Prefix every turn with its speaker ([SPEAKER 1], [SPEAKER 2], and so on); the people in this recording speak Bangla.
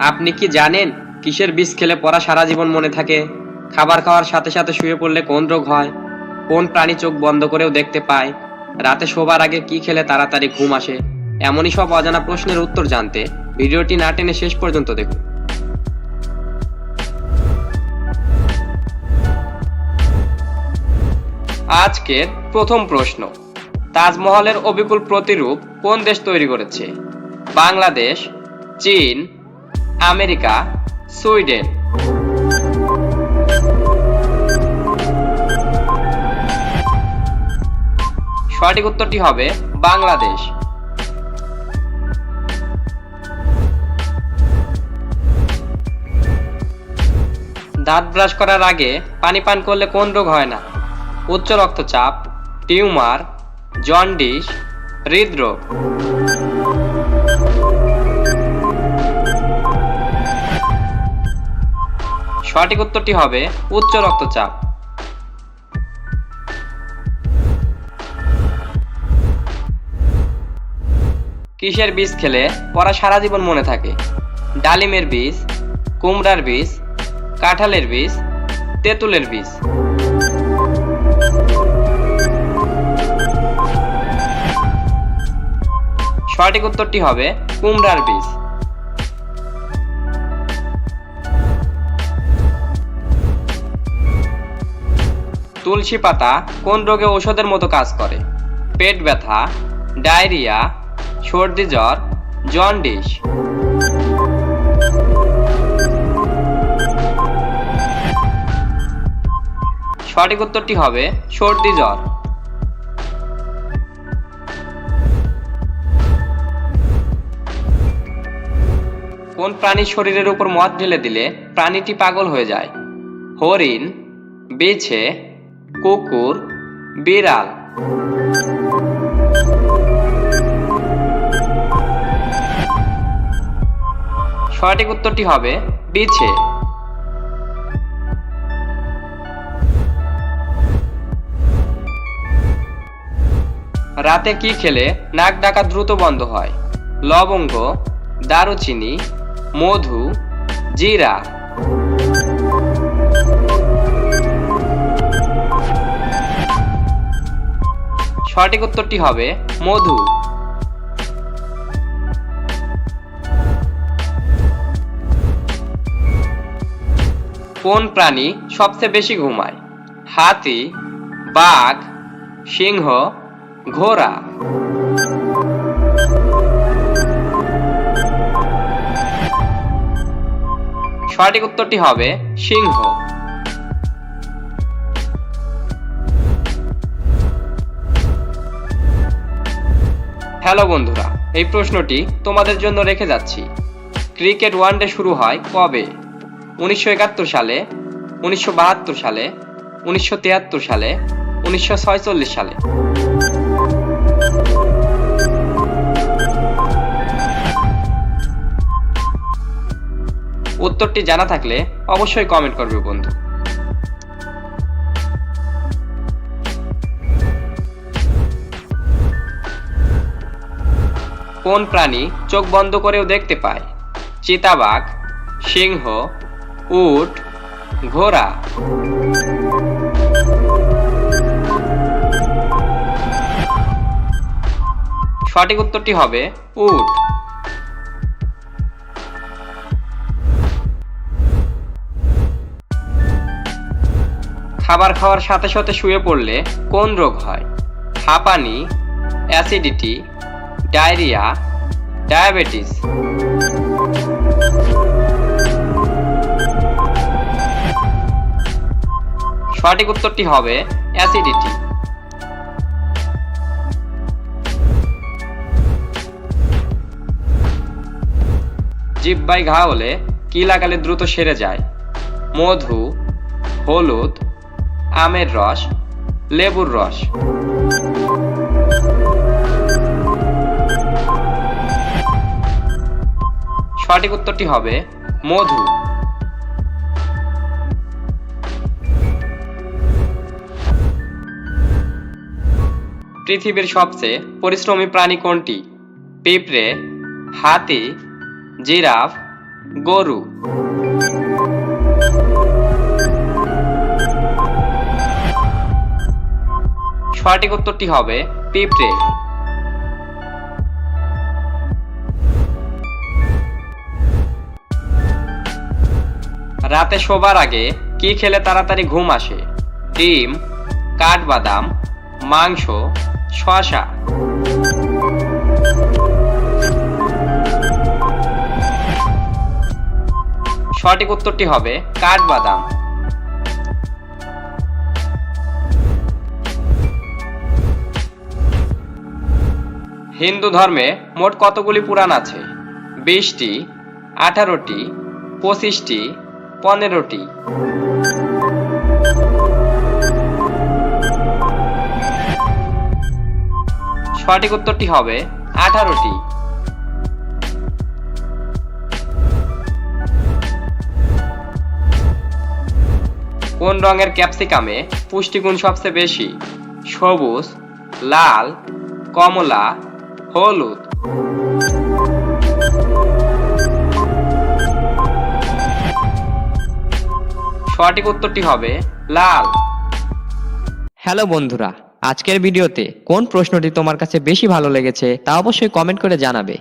[SPEAKER 1] আপনি কি জানেন কিসের বিষ খেলে পড়া সারা জীবন মনে থাকে? খাবার খাওয়ার সাথে সাথে শুয়ে পড়লে কোন রোগ হয়? কোন প্রাণী চোখ বন্ধ করেও দেখতে পায়? রাতে শোবার আগে কি খেলে তাড়াতাড়ি ঘুম আসে? এমনই সব অজানা প্রশ্নের উত্তর জানতে ভিডিওটি না টেনে শেষ পর্যন্ত দেখুন। আজকের প্রথম প্রশ্ন, তাজমহলের অবিপুল প্রতিরূপ কোন দেশ তৈরি করেছে? বাংলাদেশ, চীন আমেরিকা, সুইডেন। সঠিক উত্তরটি হবে বাংলাদেশ। দাঁত ব্রাশ করার আগে পানি পান করলে কোন রোগ হয় না? উচ্চ রক্তচাপ, টিউমার, জন্ডিস, হৃদরোগ। সঠিক উত্তরটি হবে উচ্চ রক্তচাপ। কিসের বীজ খেলে পড়া সারা জীবন মনে থাকে? ডালিমের বীজ, কুমড়ার বীজ, কাঁঠালের বীজ, তেঁতুলের বীজ। সঠিক উত্তরটি হবে কুমড়ার বীজ। তুলসী পাতা কোন রোগে ঔষধের মতো কাজ করে? পেট ব্যথা, ডায়রিয়া, সর্দি জ্বর, জন্ডিস। সঠিক উত্তরটি হবে সর্দি জ্বর। কোন প্রাণীর শরীরের উপর মদ ঢেলে দিলে প্রাণীটি পাগল হয়ে যায়? হরিণ, বিছে কুকুর, বিড়াল। সঠিক উত্তরটি হবে বিছে। রাতে কি খেলে নাক ডাকা দ্রুত বন্ধ হয়? লবঙ্গ, দারুচিনি, মধু, জিরা। সঠিক উত্তরটি হবে মধু। কোন প্রাণী সবচেয়ে বেশি ঘুমায়? হাতি, বাঘ, সিংহ, ঘোড়া। সঠিক উত্তরটি হবে সিংহ। হ্যালো বন্ধুরা, এই প্রশ্নটি তোমাদের জন্য রেখে যাচ্ছি। ক্রিকেট ওয়ানডে শুরু হয় কবে? উনিশশো একাত্তর সালে, উনিশশো বাহাত্তর সালে, উনিশশো তিয়াত্তর সালে, উনিশশো ছয়চল্লিশ সালে। উত্তরটি জানা থাকলে অবশ্যই কমেন্ট করবে বন্ধু। কোন প্রাণী চোখ বন্ধ করেও দেখতে পায়? চিতাবাঘ, সিংহ, উট, ঘোড়া। সঠিক উত্তরটি হবে উট। খাবার খাওয়ার সাথে সাথে শুয়ে পড়লে কোন রোগ হয়? হাঁপানি, অ্যাসিডিটি ডায়রিয়া, ডায়াবেটিস। সঠিক উত্তরটি হবে অ্যাসিডিটি। জিব্বাই ঘা হলে কি লাগালে দ্রুত সেরে যায়। মধু, হলুদ, আমের রস, লেবুর রস। সঠিক উত্তরটি হবে মধু। পৃথিবীর সবচেয়ে পরিশ্রমী প্রাণী কোনটি? পিঁপড়ে, হাতি, জিরাফ, গরু। সঠিক উত্তরটি হবে পিঁপড়ে। রাতে শোবার আগে কি খেলে তাড়াতাড়ি ঘুম আসে? ডিম, কাঠবাদাম, মাংস শশা সঠিক উত্তরটি হবে কাঠবাদাম। হিন্দু ধর্মে মোট কতগুলি পুরাণ আছে? বিশটি, আঠারোটি, পঁচিশটি পনেরোটি। সঠিক উত্তরটি হবে আঠারোটি। কোন রঙের ক্যাপসিকামে পুষ্টিগুণ সবচেয়ে বেশি? সবুজ, লাল, কমলা, হলুদ। সঠিক উত্তরটি হবে লাল।
[SPEAKER 2] হ্যালো বন্ধুরা, আজকের ভিডিওতে কোন প্রশ্নটি তোমার কাছে বেশি ভালো লেগেছে তা অবশ্যই কমেন্ট করে জানাবে।